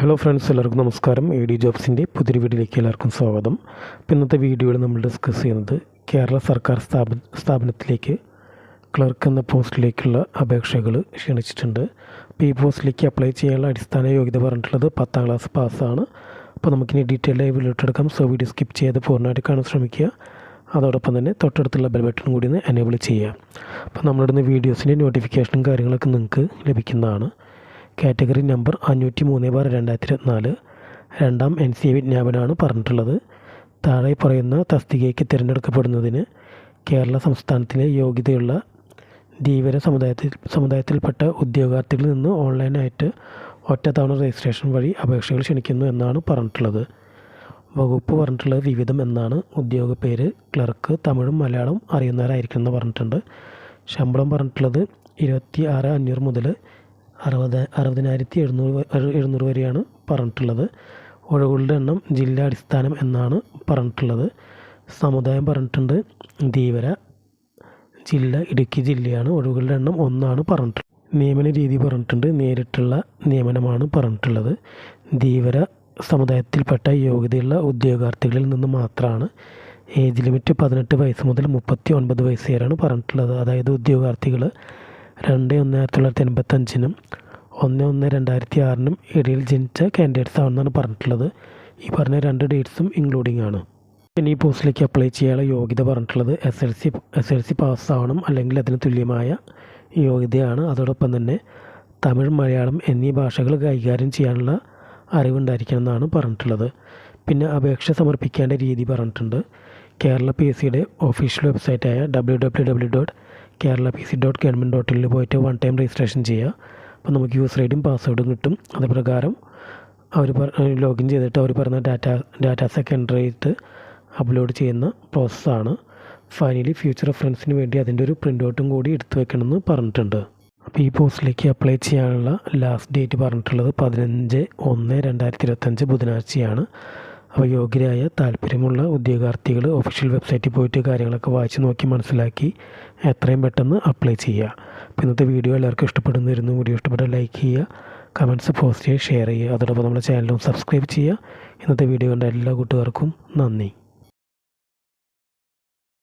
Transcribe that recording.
Hello friends എല്ലാവർക്കും നമസ്കാരം. A D ജോബ്സിന്റെ പുതിയൊരു വീഡിയോയിലേക്ക് എല്ലാവർക്കും സ്വാഗതം. ഇപ്പം ഇന്നത്തെ വീഡിയോയിൽ നമ്മൾ ഡിസ്കസ് ചെയ്യുന്നത് കേരള സർക്കാർ സ്ഥാപ സ്ഥാപനത്തിലേക്ക് ക്ലർക്ക് എന്ന പോസ്റ്റിലേക്കുള്ള അപേക്ഷകൾ ക്ഷണിച്ചിട്ടുണ്ട്. അപ്പോൾ ഈ പോസ്റ്റിലേക്ക് അപ്ലൈ ചെയ്യാനുള്ള അടിസ്ഥാന യോഗ്യത പറഞ്ഞിട്ടുള്ളത് പത്താം ക്ലാസ് പാസ്സാണ് അപ്പോൾ നമുക്കിനി ഡീറ്റെയിൽ ആയി വീഡിയോട്ടെടുക്കാം സോ വീഡിയോ സ്കിപ്പ് ചെയ്ത് പൂർണമായിട്ട് കാണാൻ ശ്രമിക്കുക. അതോടൊപ്പം തന്നെ തൊട്ടടുത്തുള്ള ബെൽ ബട്ടൺ കൂടി ഒന്ന് എനേബിൾ ചെയ്യുക. അപ്പോൾ നമ്മളിടുന്ന വീഡിയോസിന്റെ നോട്ടിഫിക്കേഷനും കാര്യങ്ങളൊക്കെ നിങ്ങൾക്ക് ലഭിക്കുന്നതാണ്. കാറ്റഗറി നമ്പർ അഞ്ഞൂറ്റി മൂന്ന് ബാർ രണ്ടായിരത്തി ഇരുപത്തിനാല് രണ്ടാം എൻ സി എ വിജ്ഞാപനമാണ് പറഞ്ഞിട്ടുള്ളത്. താഴെ പറയുന്ന തസ്തികയ്ക്ക് തിരഞ്ഞെടുക്കപ്പെടുന്നതിന് കേരള സംസ്ഥാനത്തിലെ യോഗ്യതയുള്ള ധീവര സമുദായത്തിൽ സമുദായത്തിൽപ്പെട്ട ഉദ്യോഗാർത്ഥികളിൽ നിന്ന് ഓൺലൈനായിട്ട് ഒറ്റത്തവണ രജിസ്ട്രേഷൻ വഴി അപേക്ഷകൾ ക്ഷണിക്കുന്നു എന്നാണ് പറഞ്ഞിട്ടുള്ളത്. വകുപ്പ് പറഞ്ഞിട്ടുള്ളത് വിവിധം എന്നാണ് ഉദ്യോഗ പേര്. ക്ലർക്ക് തമിഴും മലയാളം അറിയുന്നവരായിരിക്കണം എന്ന് പറഞ്ഞിട്ടുണ്ട്. ശമ്പളം പറഞ്ഞിട്ടുള്ളത് ഇരുപത്തി ആറ് അഞ്ഞൂറ് മുതൽ അറുപത് അറുപതിനായിരത്തി എഴുന്നൂറ് എഴുന്നൂറ് വരെയാണ് പറഞ്ഞിട്ടുള്ളത്. ഒഴിവുകളുടെ എണ്ണം ജില്ലാ അടിസ്ഥാനം എന്നാണ് പറഞ്ഞിട്ടുള്ളത്. സമുദായം പറഞ്ഞിട്ടുണ്ട് ധീവര ജില്ല ഇടുക്കി ജില്ലയാണ് ഒഴിവുകളുടെ എണ്ണം ഒന്നാണ് പറഞ്ഞിട്ടുള്ളത്. നിയമന രീതി പറഞ്ഞിട്ടുണ്ട് നേരിട്ടുള്ള നിയമനമാണ് പറഞ്ഞിട്ടുള്ളത്. ധീവര സമുദായത്തിൽപ്പെട്ട യോഗ്യതയുള്ള ഉദ്യോഗാർത്ഥികളിൽ നിന്ന് മാത്രമാണ് ഏജ് ലിമിറ്റ് പതിനെട്ട് വയസ്സ് മുതൽ മുപ്പത്തി ഒൻപത് വയസ്സ് വരെയാണ് പറഞ്ഞിട്ടുള്ളത്. അതായത് ഉദ്യോഗാർത്ഥികൾ രണ്ട് ഒന്ന് ആയിരത്തി തൊള്ളായിരത്തി എൺപത്തഞ്ചിനും ഒന്ന് ഒന്ന് രണ്ടായിരത്തി ആറിനും ഇടയിൽ ജനിച്ച കാൻഡിഡേറ്റ്സ് ആണെന്നാണ് പറഞ്ഞിട്ടുള്ളത്. ഈ പറഞ്ഞ രണ്ട് ഡേറ്റ്സും ഇൻക്ലൂഡിംഗ് ആണ്. ഇനി ഈ പോസ്റ്റിലേക്ക് അപ്ലൈ ചെയ്യാനുള്ള യോഗ്യത പറഞ്ഞിട്ടുള്ളത് S L C S L C പാസ്സാവണം അല്ലെങ്കിൽ അതിന് തുല്യമായ യോഗ്യതയാണ്. അതോടൊപ്പം തന്നെ തമിഴ് മലയാളം എന്നീ ഭാഷകൾ കൈകാര്യം ചെയ്യാനുള്ള അറിവുണ്ടായിരിക്കണം എന്നാണ് പറഞ്ഞിട്ടുള്ളത്. പിന്നെ അപേക്ഷ സമർപ്പിക്കേണ്ട രീതി പറഞ്ഞിട്ടുണ്ട്. കേരള പി എസ് സിയുടെ official വെബ്സൈറ്റായ W W W dot Kerala P C dot government dot പോയിട്ട് വൺ ടൈം രജിസ്ട്രേഷൻ ചെയ്യുക. അപ്പോൾ നമുക്ക് യൂസർ ഐ ഡിയും പാസ്വേഡും കിട്ടും. അത് പ്രകാരം അവർ ലോഗിൻ ചെയ്തിട്ട് അവർ പറഞ്ഞ ഡാറ്റ ഡാറ്റാസൊക്കെ എന്റർ ചെയ്തിട്ട് അപ്ലോഡ് ചെയ്യുന്ന പ്രോസസ്സാണ് ഫൈനലി ഫ്യൂച്ചർ റെഫറൻസിന് വേണ്ടി അതിന്റെ ഒരു പ്രിന്റ് ഔട്ടും കൂടി എടുത്തു വെക്കണമെന്ന് പറഞ്ഞിട്ടുണ്ട്. അപ്പോൾ ഈ പോസ്റ്റിലേക്ക് അപ്ലൈ ചെയ്യാനുള്ള ലാസ്റ്റ് ഡേറ്റ് പറഞ്ഞിട്ടുള്ളത് പതിനഞ്ച് ഒന്ന് രണ്ടായിരത്തി ഇരുപത്തഞ്ച് ബുധനാഴ്ചയാണ്. അപ്പോൾ യോഗ്യരായ താല്പര്യമുള്ള ഉദ്യോഗാർത്ഥികൾ ഒഫീഷ്യൽ വെബ്സൈറ്റിൽ പോയിട്ട് കാര്യങ്ങളൊക്കെ വായിച്ച് നോക്കി മനസ്സിലാക്കി എത്രയും പെട്ടെന്ന് അപ്ലൈ ചെയ്യുക. അപ്പോൾ ഇന്നത്തെ വീഡിയോ എല്ലാവർക്കും ഇഷ്ടപ്പെടുന്നിരുന്നു വീഡിയോ ഇഷ്ടപ്പെട്ടാൽ ലൈക്ക് ചെയ്യുക കമന്റ്സ് പോസ്റ്റ് ചെയ്യുക ഷെയർ ചെയ്യുക. അതോടൊപ്പം നമ്മുടെ ചാനലും സബ്സ്ക്രൈബ് ചെയ്യുക. ഇന്നത്തെ വീഡിയോ കണ്ട എല്ലാ കൂട്ടുകാർക്കും നന്ദി.